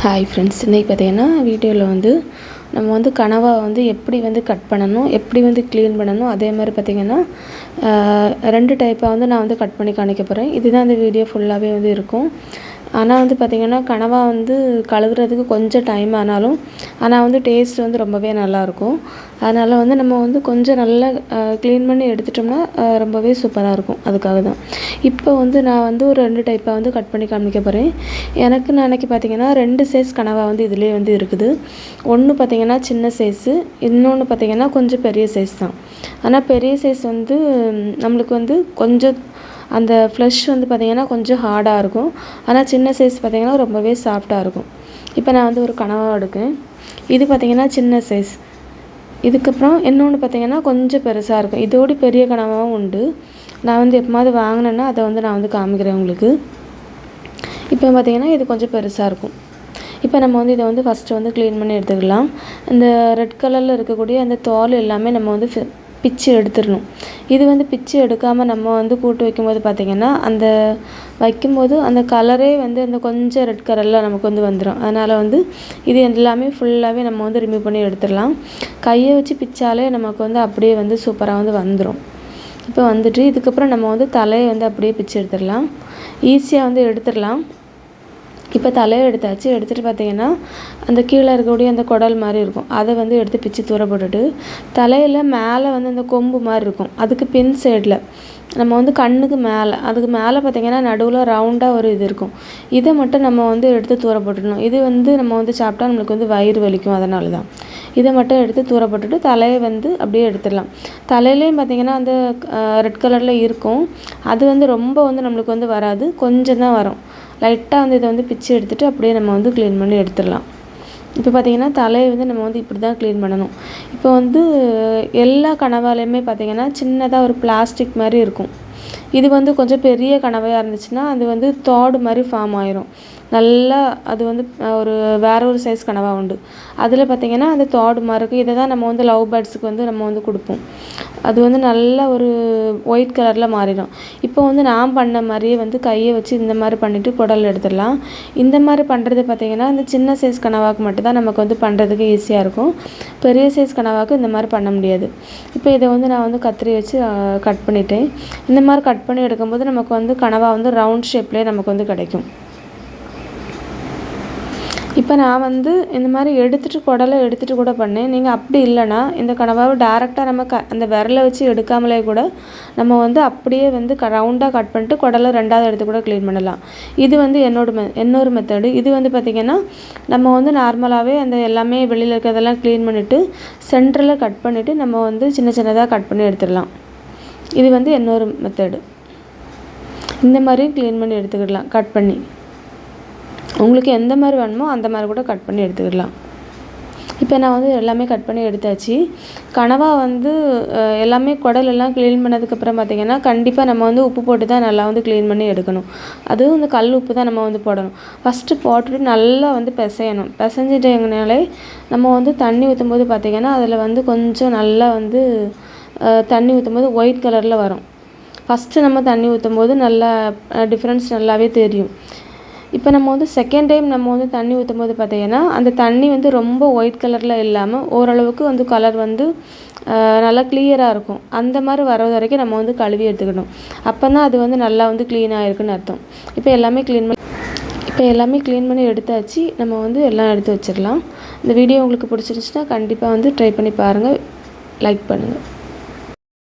Hi friends இன்றைக்கி பார்த்தீங்கன்னா வீடியோவில் வந்து நம்ம வந்து கனவா வந்து எப்படி வந்து கட் பண்ணணும் எப்படி வந்து க்ளீன் பண்ணணும் அதே மாதிரி பார்த்திங்கன்னா ரெண்டு டைப்பாக வந்து நான் வந்து கட் பண்ணி காணிக்க போகிறேன் இதுதான் அந்த வீடியோ ஃபுல்லாகவே வந்து இருக்கும். ஆனால் வந்து பார்த்திங்கன்னா கனவா வந்து கழுவுறதுக்கு கொஞ்சம் டைம் ஆனாலும் ஆனால் வந்து டேஸ்ட் வந்து ரொம்பவே நல்லாயிருக்கும். அதனால் வந்து நம்ம வந்து கொஞ்சம் நல்லா க்ளீன் பண்ணி எடுத்துட்டோம்னா ரொம்பவே சூப்பராக இருக்கும். அதுக்காக தான். இப்போ வந்து நான் வந்து ஒரு ரெண்டு டைப்பாக வந்து கட் பண்ணி காமிக்க போகிறேன் எனக்கு நாளைக்கு பார்த்திங்கன்னா ரெண்டு சைஸ் கனவா வந்து இதிலே வந்து இருக்குது. ஒன்று பார்த்திங்கன்னா சின்ன சைஸு இன்னொன்று பார்த்திங்கன்னா கொஞ்சம் பெரிய சைஸ் தான். ஆனால் பெரிய சைஸ் வந்து நம்மளுக்கு வந்து கொஞ்சம் அந்த ஃப்ளஷ் வந்து பார்த்திங்கன்னா கொஞ்சம் ஹார்டாக இருக்கும். ஆனால் சின்ன சைஸ் பார்த்திங்கன்னா ரொம்பவே சாஃப்டாக இருக்கும். இப்போ நான் வந்து ஒரு கனவா எடுக்கேன் இது பார்த்திங்கன்னா சின்ன சைஸ் இதுக்கப்புறம் இன்னொன்று பார்த்திங்கன்னா கொஞ்சம் பெருசாக இருக்கும். இதோடு பெரிய கனவாவும் உண்டு. நான் வந்து எப்போமாவது வாங்கினேன்னா அதை வந்து நான் வந்து காமிக்கிறேன் உங்களுக்கு. இப்போ பார்த்திங்கன்னா இது கொஞ்சம் பெருசாக இருக்கும். இப்போ நம்ம வந்து இதை வந்து ஃபஸ்ட்டு வந்து க்ளீன் பண்ணி எடுத்துக்கலாம். இந்த ரெட் கலரில் இருக்கக்கூடிய அந்த தோல் எல்லாமே நம்ம வந்து பிச்சு எடுத்துடணும். இது வந்து பிச்சு எடுக்காமல் நம்ம வந்து கூட்டு வைக்கும்போது பார்த்திங்கன்னா அந்த வைக்கும்போது அந்த கலரே வந்து அந்த கொஞ்சம் ரெட் கலரில் நமக்கு வந்து வந்துடும் அதனால் வந்து இது எல்லாமே ஃபுல்லாகவே நம்ம வந்து ரிமூவ் பண்ணி எடுத்துடலாம். கையை வச்சு பிச்சாலே நமக்கு வந்து அப்படியே வந்து சூப்பராக வந்து வந்துடும் இப்போ வந்துட்டு இதுக்கப்புறம் நம்ம வந்து தலையை வந்து அப்படியே பிச்சு எடுத்துடலாம். ஈஸியாக வந்து எடுத்துடலாம். இப்போ தலையை எடுத்தாச்சு எடுத்துகிட்டு பார்த்தீங்கன்னா அந்த கீழே இருக்கக்கூடிய அந்த குடல் மாதிரி இருக்கும். அதை வந்து எடுத்து பிச்சு தூர போட்டுட்டு தலையில் மேலே வந்து அந்த கொம்பு மாதிரி இருக்கும். அதுக்கு பின் சைடில் நம்ம வந்து கண்ணுக்கு மேலே அதுக்கு மேலே பார்த்திங்கன்னா நடுவில் ரவுண்டாக ஒரு இது இருக்கும். இதை மட்டும் நம்ம வந்து எடுத்து தூர போட்டுடணும். இது வந்து நம்ம வந்து சாப்பிட்டா நம்மளுக்கு வந்து வயிறு வலிக்கும் அதனால தான். இதை மட்டும் எடுத்து தூர போட்டுட்டு தலையை வந்து அப்படியே எடுத்துடலாம். தலையிலையும் பார்த்திங்கன்னா அந்த ரெட் கலரில் இருக்கும். அது வந்து ரொம்ப வந்து நம்மளுக்கு வந்து வராது. கொஞ்சம் தான் வரும். லைட்டாக வந்து இதை வந்து பிச்சு எடுத்துகிட்டு அப்படியே நம்ம வந்து க்ளீன் பண்ணி எடுத்துடலாம். இப்போ பார்த்திங்கன்னா தலையை வந்து நம்ம வந்து இப்படி தான் க்ளீன் பண்ணணும். இப்போ வந்து எல்லா கனவாலையுமே பார்த்திங்கன்னா சின்னதாக ஒரு பிளாஸ்டிக் மாதிரி இருக்கும். இது வந்து கொஞ்சம் பெரிய கனவையாக இருந்துச்சுன்னா அது வந்து தோடு மாதிரி ஃபார்ம் ஆயிரும். நல்லா அது வந்து ஒரு வேற ஒரு சைஸ் கனவாக உண்டு. அதில் பார்த்திங்கன்னா அந்த தோடு மாதிரி இருக்கும் இதை தான் நம்ம வந்து லவ் பேர்ட்ஸுக்கு வந்து நம்ம வந்து கொடுப்போம். அது வந்து நல்ல ஒரு ஒயிட் கலரில் மாறிடும். இப்போ வந்து நான் பண்ண மாதிரியே வந்து கையை வச்சு இந்த மாதிரி பண்ணிவிட்டு குடல் எடுத்துடலாம். இந்த மாதிரி பண்ணுறது பார்த்திங்கன்னா இந்த சின்ன சைஸ் கனவாக்கு மட்டும்தான் நமக்கு வந்து பண்ணுறதுக்கு ஈஸியாக இருக்கும். பெரிய சைஸ் கனவாக்கு இந்த மாதிரி பண்ண முடியாது. இப்போ இதை வந்து நான் வந்து கத்திரி வச்சு கட் பண்ணிட்டேன். இந்த மாதிரி கட் பண்ணி எடுக்கும்போது நமக்கு வந்து கனவா வந்து ரவுண்ட் ஷேப்லேயே நமக்கு வந்து கிடைக்கும். இப்போ நான் வந்து இந்த மாதிரி எடுத்துகிட்டு குடலை எடுத்துகிட்டு கூட பண்ணேன். நீங்கள் அப்படி இல்லைன்னா இந்த கனவாவை டேரெக்டாக நம்ம க அந்த விரலை வச்சு எடுக்காமலே கூட நம்ம வந்து அப்படியே வந்து க ரவுண்டாக கட் பண்ணிட்டு குடலை ரெண்டாவது எடுத்து கூட க்ளீன் பண்ணலாம். இது வந்து என்னோட மெ இன்னொரு மெத்தடு இது வந்து பார்த்திங்கன்னா நம்ம வந்து நார்மலாகவே அந்த எல்லாமே வெளியில் இருக்கிறதெல்லாம் க்ளீன் பண்ணிவிட்டு சென்டரில் கட் பண்ணிவிட்டு நம்ம வந்து சின்ன சின்னதாக கட் பண்ணி எடுத்துடலாம். இது வந்து இன்னொரு மெத்தடு இந்த மாதிரியும் க்ளீன் பண்ணி எடுத்துக்கிடலாம் கட் பண்ணி. உங்களுக்கு எந்த மாதிரி வேணுமோ அந்த மாதிரி கூட கட் பண்ணி எடுத்துக்கிடலாம். இப்போ நான் வந்து எல்லாமே கட் பண்ணி எடுத்தாச்சு. கனவா வந்து எல்லாமே குடல் எல்லாம் க்ளீன் பண்ணதுக்கப்புறம் பார்த்திங்கன்னா கண்டிப்பாக நம்ம வந்து உப்பு போட்டு தான் நல்லா வந்து க்ளீன் பண்ணி எடுக்கணும். அதுவும் இந்த கல் உப்பு தான் நம்ம வந்து போடணும். ஃபஸ்ட்டு போட்டுட்டு நல்லா வந்து பிசையணும். பிசைஞ்சிட்டங்கனாலே நம்ம வந்து தண்ணி ஊற்றும் போது பார்த்திங்கன்னா அதில் வந்து கொஞ்சம் நல்லா வந்து தண்ணி ஊற்றும் போது ஒயிட் கலரில் வரும். ஃபஸ்ட்டு நம்ம தண்ணி ஊற்றும் போது நல்லா டிஃப்ரென்ஸ் நல்லாவே தெரியும். இப்போ நம்ம வந்து செகண்ட் டைம் நம்ம வந்து தண்ணி ஊற்றும் போது பார்த்திங்கன்னா அந்த தண்ணி வந்து ரொம்ப ஒயிட் கலரில் இல்லாமல் ஓரளவுக்கு வந்து கலர் வந்து நல்லா கிளியராக இருக்கும். அந்த மாதிரி வர்றது வரைக்கும் நம்ம வந்து கழுவி எடுத்துக்கணும். அப்போ தான் அது வந்து நல்லா வந்து க்ளீனாக இருக்குன்னு அர்த்தம். இப்போ எல்லாமே க்ளீன் பண்ணி இப்போ எல்லாமே க்ளீன் பண்ணி எடுத்தாச்சு. நம்ம வந்து எல்லாம் எடுத்து வச்சிடலாம். இந்த வீடியோ உங்களுக்கு பிடிச்சிருந்துச்சுன்னா கண்டிப்பாக வந்து ட்ரை பண்ணி பாருங்கள் லைக் பண்ணுங்கள்